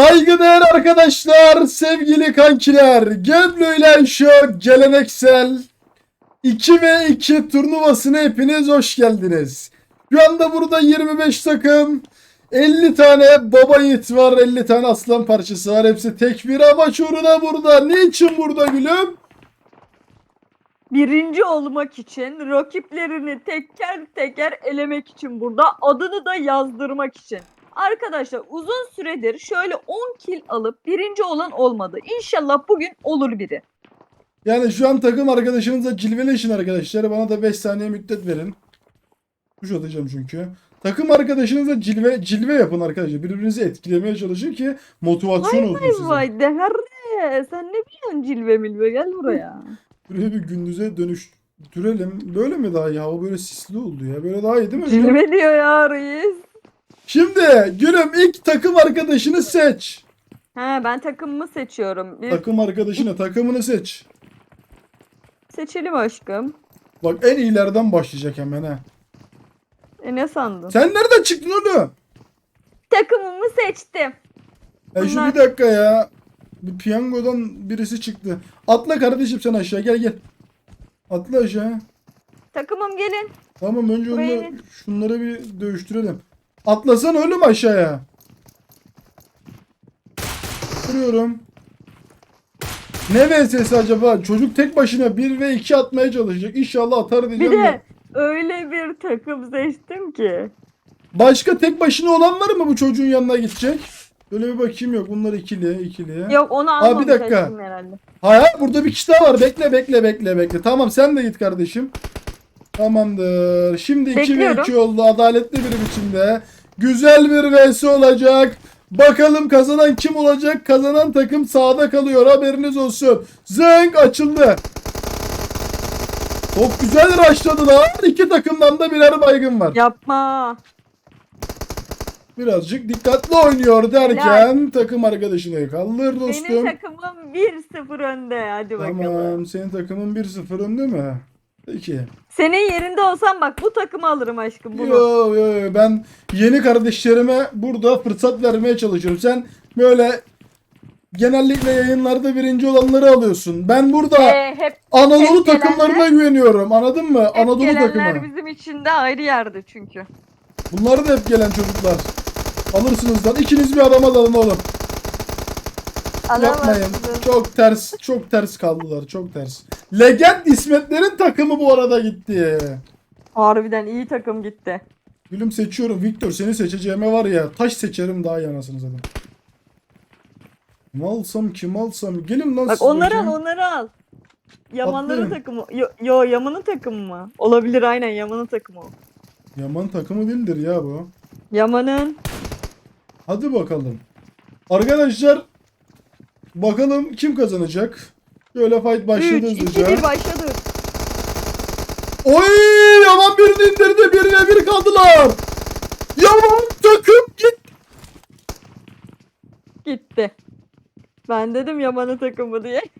Saygıdeğer arkadaşlar, sevgili kankiler, Geblo Show geleneksel 2 ve 2 turnuvasına hepiniz hoş geldiniz. Şu anda burada 25 takım, 50 tane baba yiğit var, 50 tane aslan parçası var. Hepsi tek bir amaç uğruna burada. Niçin burada gülüm? Birinci olmak için, rakiplerini teker teker elemek için burada, adını da yazdırmak için. Arkadaşlar uzun süredir şöyle 10 kill alıp birinci olan olmadı. İnşallah bugün olur biri. Yani şu an takım arkadaşınızla cilveleşin arkadaşlar. Bana da 5 saniye müddet verin. Kuş atacağım çünkü. Takım arkadaşınızla cilve cilve yapın arkadaşlar. Birbirinizi etkilemeye çalışın ki motivasyon olsun Vay size. vay deherre sen ne biliyorsun cilve milve gel buraya. Böyle bir gündüze dönüştürelim. Böyle mi daha iyi? Hava böyle sisli oldu ya. Böyle daha iyi değil mi? cilve diyor ya reis. Şimdi gülüm ilk takım arkadaşını seç. He ben takımımı seçiyorum. Bir Takım arkadaşını takımını seç. seçelim aşkım. Bak en iyilerden başlayacak hemen ha. E ne sandın? Sen nereden çıktın oğlum? Takımımı seçtim. Ya şu Bunlar- bir dakika ya. Bir piyangodan birisi çıktı. Atla kardeşim sen aşağı gel gel. Atla aşağı. Takımım gelin. Tamam önce Buraya onları, şunları bir dövüştürelim. Atlasan ölüm aşağıya. Vuruyorum. Ne VS'si acaba? Çocuk tek başına 1 ve 2 atmaya çalışacak. İnşallah atar Bir diyeceğim. de de. öyle bir takım seçtim ki. Başka tek başına olan var mı bu çocuğun yanına gidecek? Böyle bir bakayım yok. Bunlar ikili, ikili. Yok onu Aa, bir dakika. herhalde. Hayır burada bir kişi daha var. Bekle bekle bekle bekle. Tamam sen de git kardeşim. Tamamdır. Şimdi 2 ve Bekliyorum. 2 oldu. Adaletli bir biçimde. Güzel bir vs olacak. Bakalım kazanan kim olacak? Kazanan takım sağda kalıyor. Haberiniz olsun. Zeng açıldı. Çok güzel rushladılar. İki takımdan da birer baygın var. Yapma. Birazcık dikkatli oynuyor derken takım arkadaşını kaldır dostum. Benim takımım 1-0 önde. Hadi bakalım. Tamam. Senin takımın 1-0 önde mi? Peki. Senin yerinde olsam bak bu takımı alırım aşkım bunu. Yo yo yo ben yeni kardeşlerime burada fırsat vermeye çalışıyorum. Sen böyle genellikle yayınlarda birinci olanları alıyorsun. Ben burada Ee, hep Anadolu hep gelenler- takımlarına güveniyorum. Anladın mı? hep Anadolu gelenler takımı. bizim için de ayrı yerde çünkü. Bunlar da hep gelen çocuklar. Alırsınız lan. İkiniz bir adama dalın oğlum. Yapmayın. Alamazsın. Çok ters, çok ters kaldılar. Çok ters. Legend İsmetlerin takımı bu arada gitti. Harbiden iyi takım gitti. Gülüm seçiyorum. Victor seni seçeceğime var ya. Taş seçerim daha iyi anasını zaten. Kim alsam kim alsam. Gelin lan Bak siz onları bakayım. al onları al. Yamanların takımı. Yo, yo Yaman'ın takımı mı? Olabilir aynen Yaman'ın takımı o. Yaman takımı değildir ya bu. Yaman'ın. Hadi bakalım. Arkadaşlar bakalım kim kazanacak. Şöyle fight 3, başladı 2, hızlıca. 1 başladı. Oy Yaman birini indirdi. Birine bir kaldılar. Yaman takım git. Gitti. Ben dedim Yaman'ın takımı diye.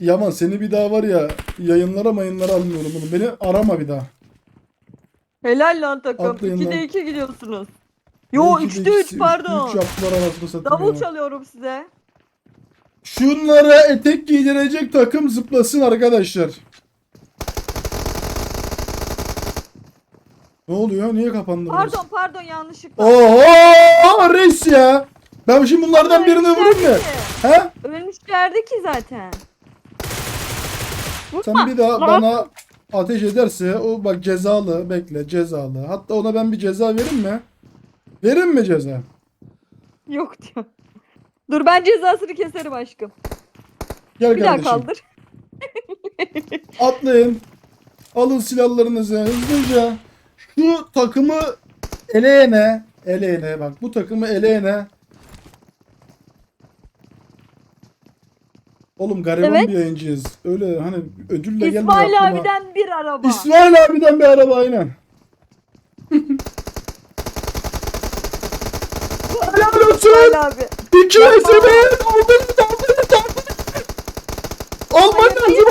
Yaman seni bir daha var ya yayınlara mayınlara almıyorum bunu. Beni arama bir daha. Helal lan takım. Atlayın 2'de lan. 2 gidiyorsunuz. Yo İki de 3'te 3 ikisi, pardon. Üç yaptılar anasını satayım Davul ya. çalıyorum size. Şunlara etek giydirecek takım zıplasın arkadaşlar. Ne oluyor? Niye kapandı burası? Pardon pardon yanlışlıkla. Oho reis ya. Ben şimdi bunlardan birini vurayım mı? He? Ölmüşlerdi ki zaten. Vurma. Sen bir daha Lan. bana ateş ederse o bak cezalı bekle cezalı. Hatta ona ben bir ceza vereyim mi? Verin mi ceza? Yok diyor. Dur ben cezasını keserim aşkım. Gel Bir daha kardeşim. kaldır. Atlayın. Alın silahlarınızı hızlıca. Şu takımı eleyene, eleyene bak bu takımı eleyene. Oğlum gariban Evet. bir yayıncıyız. Öyle hani ödülle gelmiyor İsmail aklıma. abiden bir araba. İsmail abiden bir araba aynen. Helal olsun. İsmail abi. İki Yapma. vs1. Aldınız aldınız aldınız. Alman Hayır, lazım.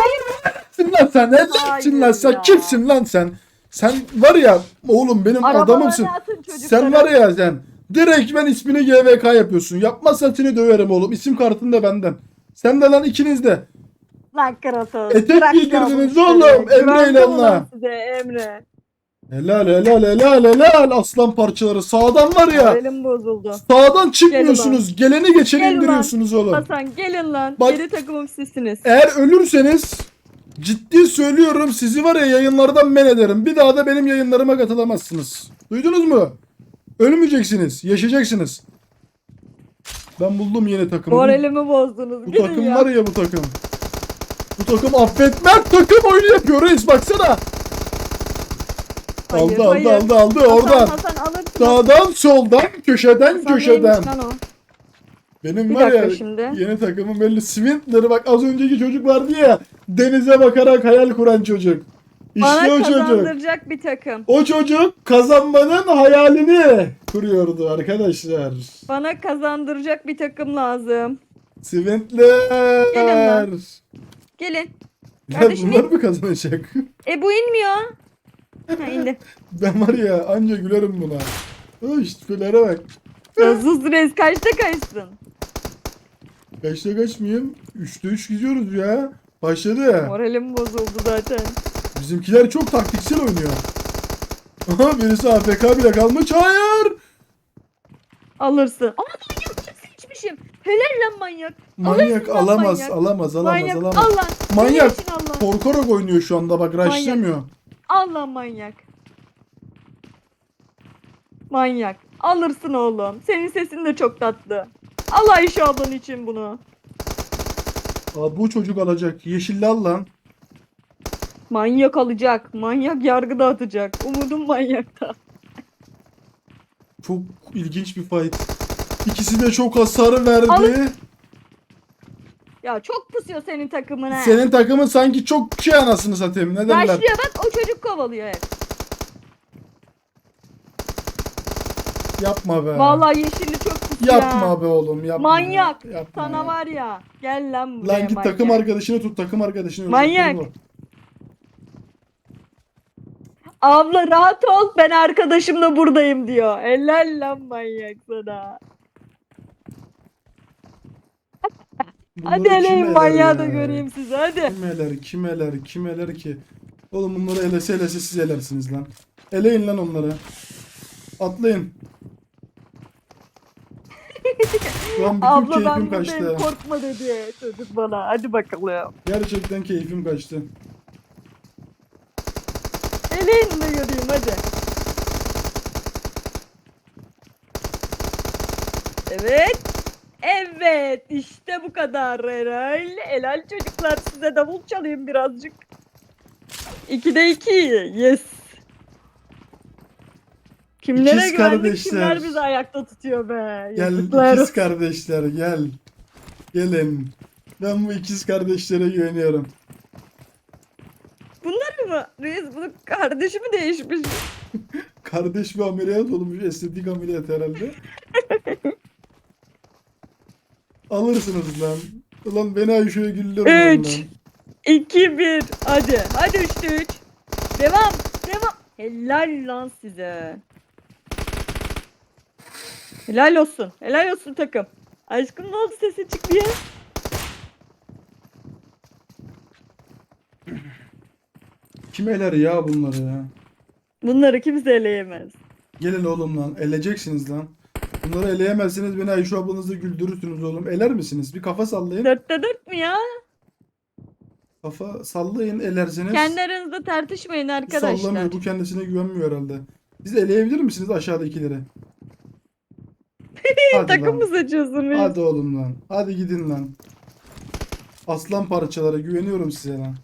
Kimsin lan sen? Kimsin lan sen? Kimsin lan sen? Sen var ya oğlum benim Arabalarını adamımsın. Sen var ya sen. Direkt ben ismini GVK yapıyorsun. Yapmazsan seni döverim oğlum. İsim kartın da benden. Sen de lan ikiniz de. Lan Kratos. Etek giydirdiniz oğlum. Emre ile Emre. Helal helal helal helal aslan parçaları. Sağdan var ya. Elim bozuldu. Sağdan çıkmıyorsunuz. Geleni geçeni Gel ulan. indiriyorsunuz oğlum. Hasan gelin lan. Bak- Geri takımım sizsiniz. Eğer ölürseniz ciddi söylüyorum sizi var ya yayınlardan men ederim. Bir daha da benim yayınlarıma katılamazsınız. Duydunuz mu? Ölmeyeceksiniz. Yaşayacaksınız. Ben buldum yeni takımı. Bu, Moralimi bozdunuz. bu Gidin takım ya. var ya bu takım. Bu takım affetmez takım oyunu yapıyor reis baksana. Hayır, aldı hayır. aldı aldı aldı Hasan, oradan. Hasan alırsın. Sağdan soldan köşeden Hasan köşeden. neymiş lan o? Benim Bir var dakika ya şimdi. yeni takımım belli. Swindler'ı bak az önceki çocuk vardı ya. Denize bakarak hayal kuran çocuk. İşte Bana o çocuk. kazandıracak bir takım. O çocuk kazanmanın hayalini kuruyordu arkadaşlar. Bana kazandıracak bir takım lazım. Swindler. Gelin lan. Gelin. Ya Kardeşim bunlar mı kazanacak? E bu inmiyor. Ha indi. Ben var ya anca gülerim buna. O işte tipelere bak. Sus reis kaçta kaçtın? Kaçta kaçmayayım? 3'te 3 gidiyoruz ya. Başladı. Moralim bozuldu zaten. Bizimkiler çok taktiksel oynuyor. Aha birisi AFK bile kalmış. Hayır. Alırsın. Ama manyak seçmişim. Helal lan manyak. Manyak lan alamaz, manyak. alamaz, alamaz, manyak. alamaz. Al lan. Manyak. Senin için. Korkarak oynuyor şu anda bak rushlamıyor. Al lan manyak. Manyak. Alırsın oğlum. Senin sesin de çok tatlı. Al Ayşe ablan için bunu. Aa, bu çocuk alacak. Yeşilli al lan. Manyak alacak. Manyak yargı dağıtacak. Umudum manyakta. Çok ilginç bir fight. İkisi de çok hasar verdi. Alın. Ya çok pusuyor senin takımın ha. Senin takımın sanki çok şey anasını satayım. Ne derler? Başlıyor bak o çocuk kovalıyor hep. Yapma be. Vallahi yeşilli çok pusuyor. Yapma be oğlum. Yapma. Manyak. Yapma Sana ya. var ya. Gel lan buraya Lan git manyak. takım arkadaşını tut. Takım arkadaşını. öldür. Manyak. Bu. Abla rahat ol ben arkadaşımla buradayım diyor. Helal lan manyak sana. Hadi Bunları kim eleyin manyağı da göreyim sizi hadi. Kim eler, kim eler, kim eler ki? Oğlum bunları elese elese siz elersiniz lan. Eleyin lan onları. Atlayın. Şu an bütün Abla ben keyfim buradayım kaçtı. korkma dedi çocuk bana. Hadi bakalım. Gerçekten keyfim kaçtı. Eleyin de göreyim hadi. Evet. Evet işte bu kadar helal. Helal çocuklar size davul çalayım birazcık. 2'de 2 yes. Kimlere İkiz güvendik kardeşler. kimler bizi ayakta tutuyor be. Gel Yazıklar ikiz kardeşler gel. Gelin. Ben bu ikiz kardeşlere güveniyorum. Bunlar mı? Reis bunun kardeşi mi değişmiş? Kardeş bir ameliyat olmuş. Estetik ameliyat herhalde. Alırsınız lan. Ulan beni Ayşe'ye güldürmeyin lan. 2 1 hadi. Hadi 3'te 3. Devam. Devam. Helal lan size. Helal olsun. Helal olsun takım. Aşkım ne oldu sesin çıkmıyor? Kim eler ya bunları ya? Bunları kimse eleyemez. Gelin oğlum lan. Eleceksiniz lan. Bunları eleyemezsiniz beni Ayşe ablanızla güldürürsünüz oğlum. Eler misiniz? Bir kafa sallayın. Dörtte dört mü ya? Kafa sallayın elersiniz. Kendi aranızda tartışmayın arkadaşlar. Sallamıyor. Bu kendisine güvenmiyor herhalde. Siz eleyebilir misiniz aşağıdakileri? Hadi Takım mı seçiyorsun reis? Hadi oğlum lan. Hadi gidin lan. Aslan parçalara güveniyorum size lan.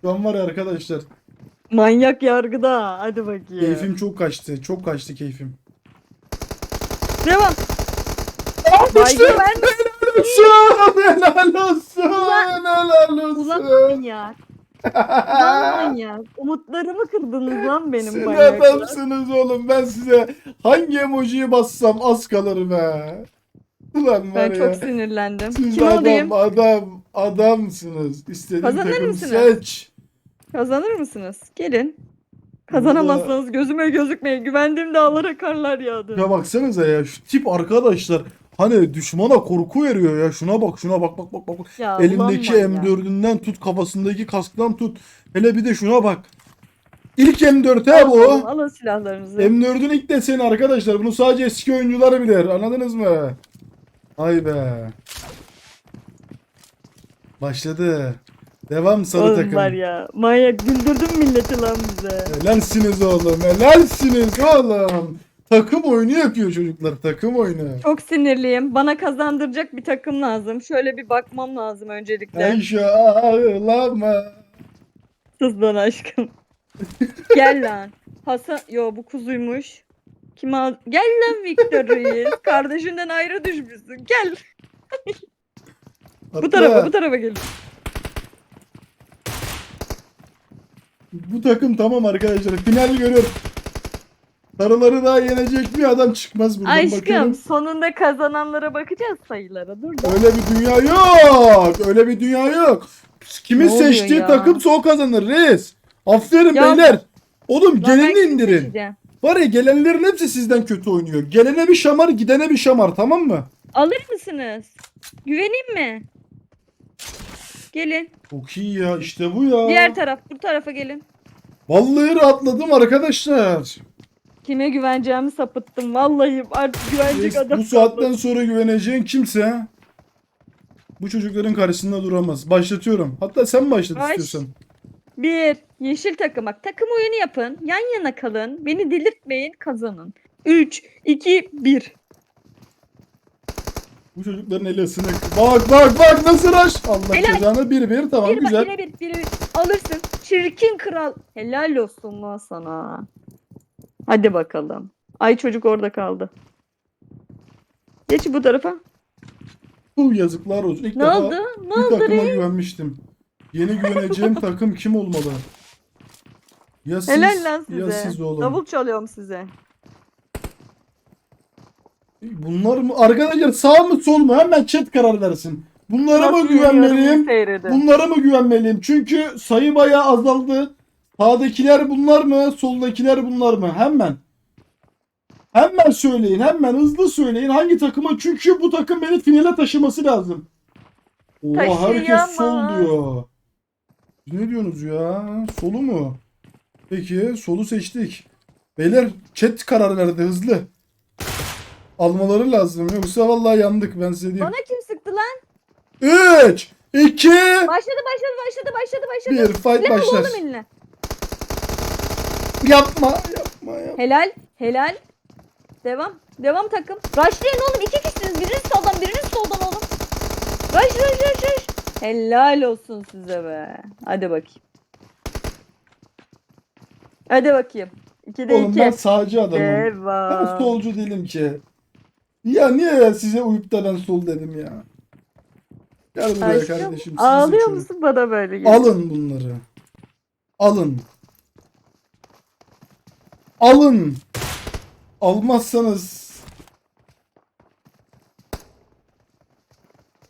Şu an var ya arkadaşlar. Manyak yargıda. Hadi bakayım. Keyfim çok kaçtı. Çok kaçtı keyfim. Devam. İşte Vay ben helal olsun. Helal olsun. Ulan Helal olsun. manyak. Ulan manyak. Umutlarımı kırdınız lan benim Siz manyaklar. adamsınız oğlum. Ben size hangi emojiyi bassam az kalır be. Ulan var Ben ya. çok sinirlendim. Siz Kim adam alayım? adam adamsınız. İstediğin Kazanır takımı mısınız? seç. Kazanır mısınız? Gelin. Kazanamazsanız gözüme gözükmeyin. Güvendiğim dağlara karlar yağdı. Ya baksanıza ya şu tip arkadaşlar hani düşmana korku veriyor ya. Şuna bak şuna bak bak bak bak. Ya Elindeki ulan var ya. M4'ünden tut kafasındaki kasktan tut. Hele bir de şuna bak. İlk M4 he bu. Alın, alın silahlarınızı. M4'ün ilk deseni arkadaşlar. Bunu sadece eski oyuncular bilir. Anladınız mı? Ay be. Başladı. Devam sarı Oğlum takım. var ya. Manyak güldürdün milleti lan bize. Helalsiniz oğlum. Helalsiniz oğlum. Takım oyunu yapıyor çocuklar. Takım oyunu. Çok sinirliyim. Bana kazandıracak bir takım lazım. Şöyle bir bakmam lazım öncelikle. Ayşe ağlama. Sus lan aşkım. Gel lan. Hasan, yo bu kuzuymuş. Kim al? Gel lan Victor Reis. Kardeşinden ayrı düşmüşsün. Gel. Bu tarafa, bu tarafa gelin. Bu takım tamam arkadaşlar. Final görüyorum. Sarıları daha yenecek bir adam çıkmaz buradan Aşkım, bakıyorum. sonunda kazananlara bakacağız sayılara. Dur da. Öyle bir dünya yok. Öyle bir dünya yok. Kimin Ne seçtiği ya? takım o kazanır reis. Aferin Ya- beyler. Oğlum geleni indirin. seçeceğim? Var ya gelenlerin hepsi sizden kötü oynuyor. Gelene bir şamar gidene bir şamar tamam mı? Alır mısınız? Güveneyim mi? Gelin. Çok iyi ya işte bu ya. Diğer taraf, bu tarafa gelin. Vallahi rahatladım arkadaşlar. Kime güveneceğimi sapıttım. Vallahi artık güvenecek Reis, adam bu saatten kalmadı. sonra güveneceğin kimse bu çocukların karşısında duramaz. Başlatıyorum. Hatta sen başlat Baş. istiyorsan. Bir, yeşil takım. Bak takım oyunu yapın. Yan yana kalın. Beni delirtmeyin, kazanın. 3, 2, 1. Bu çocukların eli ısınık. Bak bak bak nasıl aş. Allah Helal. cezanı bir bir tamam Bir bak güzel. yine bir, bir, bir. Alırsın. Çirkin kral. Helal olsun lan sana. Hadi bakalım. Ay çocuk orada kaldı. Geç bu tarafa. Bu yazıklar olsun. İlk Ne defa oldu? Ne bir oldu takıma reis? güvenmiştim. Yeni güveneceğim takım kim olmalı? Ya siz Helal lan ya size. siz oğlum. Davul çalıyorum size. Bunlar mı? Arkadaşlar sağ mı sol mu? Hemen chat karar versin. Bunlara mı Nasıl yürüyorum güvenmeliyim? Bunlara mı güvenmeliyim? Çünkü sayı bayağı azaldı. Sağdakiler bunlar mı? Soldakiler bunlar mı? Hemen. Hemen söyleyin. Hemen hızlı söyleyin. Hangi takıma? Çünkü bu takım beni finale taşıması lazım. Oha herkes sol Taşıyamaz. diyor. Ne diyorsunuz ya? Solu mu? Peki solu seçtik. Beyler chat karar verdi hızlı. Almaları lazım. Yoksa vallahi yandık ben size diyeyim. Bana kim sıktı lan? 3 2 Başladı başladı başladı başladı başladı. 1 fight Silah al başlar. oğlum eline. Yapma, yapma, yapma. Helal helal. Devam. Devam takım. Rushlayın oğlum. iki kişisiniz. Biriniz soldan biriniz soldan oğlum. Rush rush rush rush. Helal olsun size be. Hadi bakayım. Hadi bakayım. 2'de Oğlum ben 2. sağcı adamım. Ben Devam. solcu değilim ki. Ya niye ya size uyup da ben sol dedim ya. Gel buraya Aşkım, kardeşim. sizi Ağlıyor seçiyorum. musun bana böyle? geliyor? Alın bunları. Alın. Alın. Almazsanız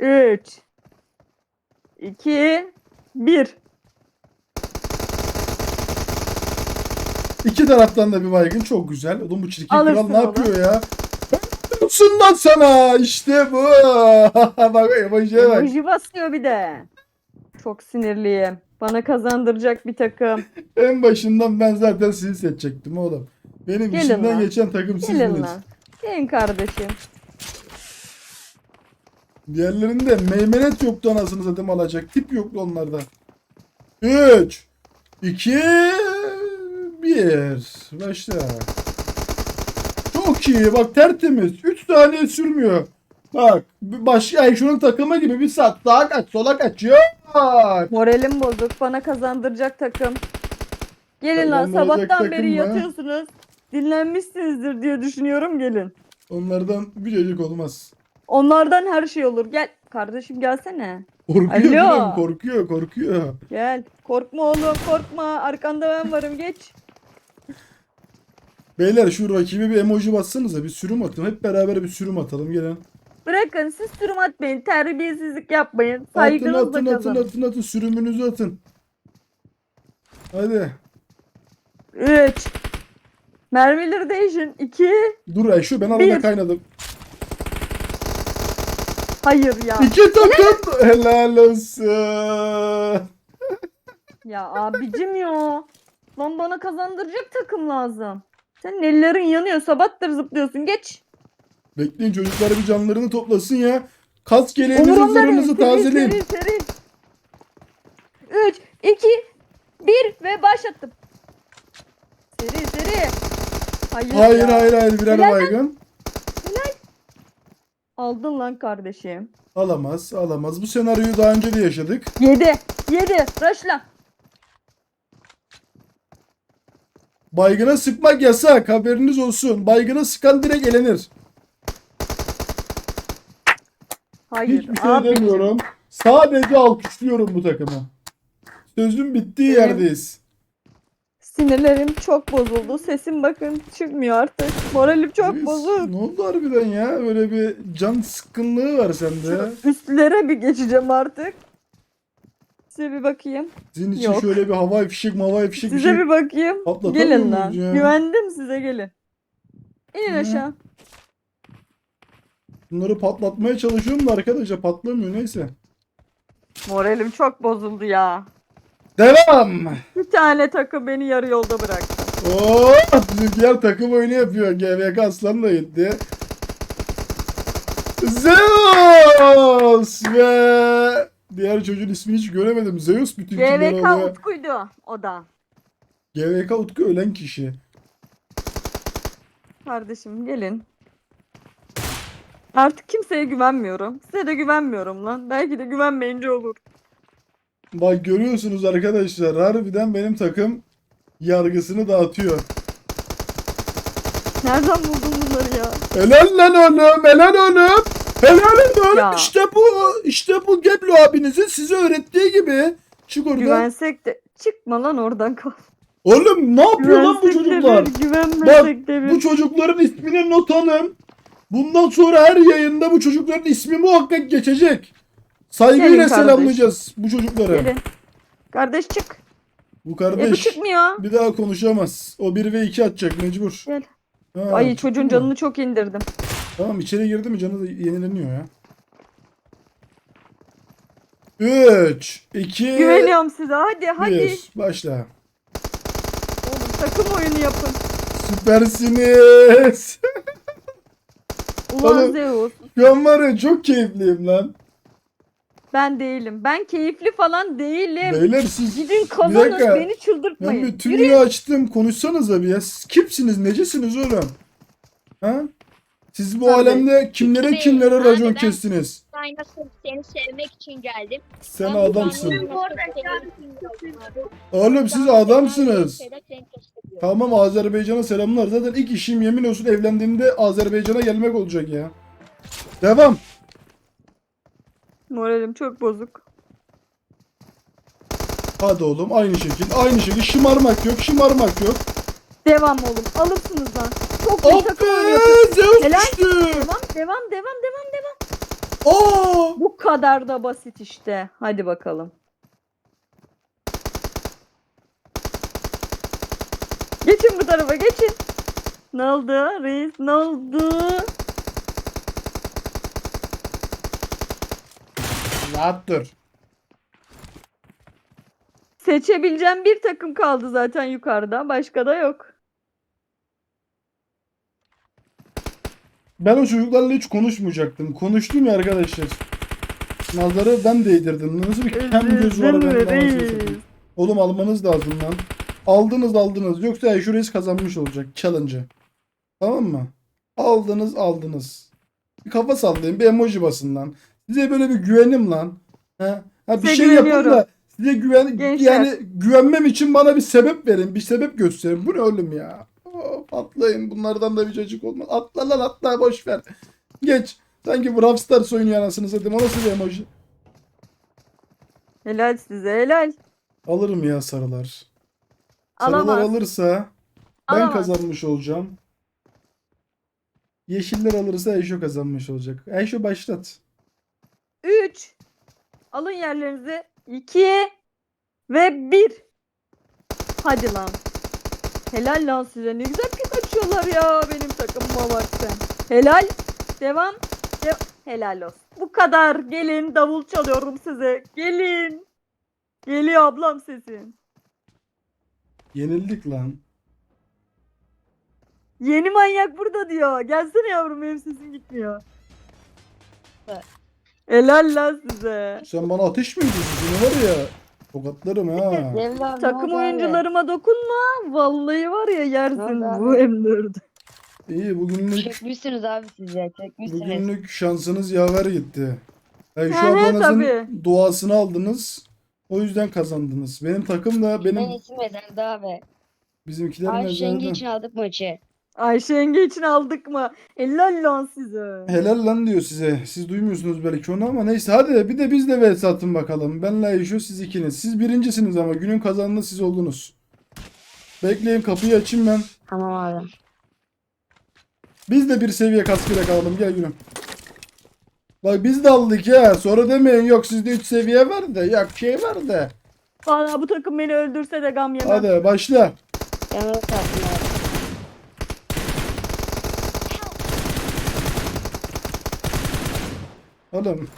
3 2 1 iki taraftan da bir baygın çok güzel. Oğlum bu çirkin Alırsın kral ne onu. yapıyor ya? Sundan sana işte bu. bak emojiye bak. Emoji basıyor bir de. Çok sinirliyim. Bana kazandıracak bir takım. En başından ben zaten sizi seçecektim oğlum. Benim Gelin içimden lan. geçen takım Gelin sizdiniz. lan. Gelin kardeşim. Diğerlerinde meymenet yoktu anasını zaten alacak. Tip yoktu onlarda. 3 2 1 Başla. Çok iyi bak tertemiz. 3 saniye sürmüyor. Bak başka ay şunun takımı gibi bir saat sağa kaç sola kaçıyor. Moralim bozuk. Bana kazandıracak takım. Gelin lan sabahtan beri mı? yatıyorsunuz. Dinlenmişsinizdir diye düşünüyorum gelin. Onlardan bir çocuk olmaz. Onlardan her şey olur. Gel kardeşim gelsene. Korkuyor Alo. korkuyor korkuyor. Gel. Korkma oğlum korkma. Arkanda ben varım geç. Beyler şu rakibe bir emoji bassanıza bir sürüm atın. Hep beraber bir sürüm atalım gelin. Bırakın siz sürüm atmayın. Terbiyesizlik yapmayın. Atın Saygınızla atın atın kazanın. atın atın sürümünüzü atın. Hadi. 3 Mermileri değişin. 2 Dur Ayşe ben arada Bir. kaynadım. Hayır ya. İki takım helal olsun. Ya abicim ya. Lan bana kazandıracak takım lazım. Senin ellerin yanıyor. Sabahtır zıplıyorsun. Geç. Bekleyin çocuklar bir canlarını toplasın ya. Kas geleğinizi Onurumları zırhınızı tazeleyin. Seri seri. 3, 2, 1 ve başlattım. Seri seri. Hayır Hayır ya. hayır hayır birer baygın. Aldın lan kardeşim. Alamaz alamaz. Bu senaryoyu daha önce de yaşadık. 7, 7. Raşla. Baygına sıkmak yasak haberiniz olsun. Baygına sıkan direkt elenir. Hayır. Hiçbir şey abicim. demiyorum. Sadece alkışlıyorum bu takımı. Sözün bittiği Benim- yerdeyiz. Sinirlerim çok bozuldu. Sesim bakın çıkmıyor artık. Moralim çok Biz- bozuk. Ne oldu harbiden ya? Öyle bir can sıkkınlığı var sende. Üstlere bir geçeceğim artık. Size bir bakayım. Sizin için Yok. şöyle bir havai fişek mavai fişek bir Size şey. bir bakayım. Atlatamıyor Gelin lan. muyuz ya? Güvendim size gelin. İnin Hı. aşağı. Bunları patlatmaya çalışıyorum da arkadaşlar patlamıyor neyse. Moralim çok bozuldu ya. Devam. Bir tane takım beni yarı yolda bıraktı. Oo, bizimkiler takım oyunu yapıyor. GVK Aslan da gitti. Zeus ve diğer çocuğun ismini hiç göremedim. Zeus bütün GVK. Utku'ydu o da. GVK Utku ölen kişi. Kardeşim gelin. Artık kimseye güvenmiyorum. Size de güvenmiyorum lan. Belki de güvenmeyince olur. Bak görüyorsunuz arkadaşlar harbiden benim takım yargısını dağıtıyor. Nereden buldun bunları ya? Helal lan oğlum, helal oğlum. Helal oğlum. Ya. İşte bu, işte bu Geblo abinizin size öğrettiği gibi. Çık oradan. Güvensek de çıkma lan oradan kal. Oğlum ne yapıyor lan bu Güvensek de çocuklar? bir, güvenmesek de bir. Bu çocukların ismini not alın. Bundan sonra her yayında bu çocukların ismi muhakkak geçecek. Saygıyla Gelin kardeş. selamlayacağız bu çocukları. Gelin. Kardeş çık. Bu E bu kardeş çıkmıyor. bir daha konuşamaz. O 1 ve 2 atacak mecbur. Gel. Ha, Ay çocuğun canını çok indirdim. Tamam içeri girdi mi canı da yenileniyor ya. 3 2 Güveniyorum size. Hadi hadi. 1 Başla. Oğlum takım oyunu yapın. Süpersiniz. Ulan Oğlum. Zeus. Şu an var ya çok keyifliyim lan. Ben değilim. Ben keyifli falan değilim. Beyler siz Gidin kazanın. dakika. Beni Ben çıldırtmayın. bir Yürü. tümünü açtım. Konuşsanıza bir ya. Siz kimsiniz? Necisiniz oğlum? Ha? Siz bu Abi, alemde kimlere Abi, kimlere racon ben- kestiniz? Sırf seni sevmek için geldim. Sen Ben adamsın. senin- Oğlum siz adamsınız. Tamam Azerbaycan'a selamlar. Zaten ilk işim yemin olsun evlendiğimde Azerbaycan'a gelmek olacak ya. Devam. Moralim çok bozuk. Hadi oğlum aynı şekil. Aynı şekil. Şımarmak yok. Şımarmak yok. Devam oğlum. Alırsınız lan. Çok iyi takım. Zeus Helal. düştü. Devam devam devam devam devam. Aa! Bu kadar da basit işte. Hadi bakalım. Geçin bu tarafa geçin. Ne oldu reis? Ne oldu? Rahat dur. Seçebileceğim bir takım kaldı zaten yukarıda. Başka da yok. Ben o çocuklarla hiç konuşmayacaktım. Konuştum ya arkadaşlar. Nazarı ben değdirdim. Nasıl bir kem göz var satayım. Oğlum almanız lazım lan. Aldınız aldınız. Yoksa Ayşe kazanmış olacak challenge'ı. Tamam mı? Aldınız aldınız. Bir kafa sallayın bir emoji basın lan. Size böyle bir güvenim lan. Ha? Ha bir Size şey yapın da size güven Gençler. yani güvenmem için bana bir sebep verin. Bir sebep gösterin. Bu ne oğlum ya? Of, atlayın. Bunlardan da bir çocuk olmaz. Atla lan atla boş ver. Geç. Sanki Brawl Stars oynuyor anasını satayım. O nasıl bir emoji? Helal size helal. Alırım ya sarılar. Sarılar Alamaz. alırsa ben Alamaz. kazanmış olacağım. Yeşiller alırsa Eşo kazanmış olacak. Eşo başlat. 3 Alın yerlerinizi. 2 ve 1 Hadi lan. Helal lan size. Ne güzel pik açıyorlar ya benim takımıma bak sen. Helal. Devam. De- Helal olsun. Bu kadar. Gelin davul çalıyorum size. Gelin. Geliyor ablam sesin. Yenildik lan. Yeni manyak burada diyor. Gelsene yavrum benim sesim gitmiyor. Helal lan size. Sen bana ateş mi ediyorsun? Seni var ya. Tokatlarım ha. Abi, Takım ne oldu abi? oyuncularıma dokunma. Vallahi var ya yersin Ne oldu bu abi? M4'ü. İyi bugünlük Çekmişsiniz abi siz ya çekmişsiniz. bugünlük şansınız yaver gitti. Yani şu He duasını aldınız. O yüzden kazandınız. Benim takım da Benim benim isim Ezel'di abi. bizimkilerin Ayşe ezberdi. için aldık maçı. Ayşe yenge için aldık mı? Helal lan size. Helal lan diyor size. Siz duymuyorsunuz belki onu ama neyse hadi bir de biz de vs atın bakalım. Benle Ayşe siz ikiniz. Siz birincisiniz ama günün kazanını siz oldunuz. Bekleyin kapıyı açayım ben. Tamam abi. Biz de bir seviye kaskıyla kalalım gel gülüm. Bak biz de aldık ya. Sonra demeyin yok sizde 3 seviye var da yok şey var da. Valla bu takım beni öldürse de gam yemem. Hadi başla. Yanına Oğlum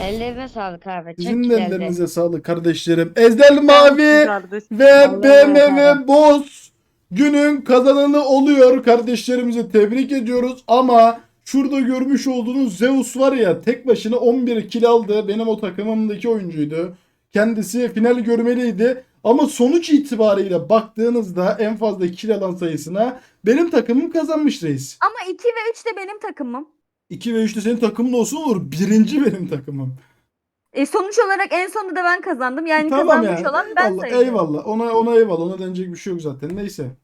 Ellerine sağlık abi. Çok sizin de güzeldi. ellerinize sağlık kardeşlerim. Ezdel Mavi ve razı Boz günün kazananı oluyor. Kardeşlerimizi tebrik ediyoruz ama şurada görmüş olduğunuz Zeus var ya tek başına 11 kill aldı. Benim o takımımdaki oyuncuydu. Kendisi final görmeliydi. Ama sonuç itibariyle baktığınızda en fazla kill alan sayısına benim takımım kazanmış reis. Ama 2 ve 3 de benim takımım. 2 ve 3'te senin takımın olsun olur. Birinci benim takımım. E sonuç olarak en sonunda da ben kazandım. Yani tamam kazanmış yani. olan ben eyvallah, sayılırım. eyvallah. Ona, ona eyvallah. Ona denecek bir şey yok zaten. Neyse.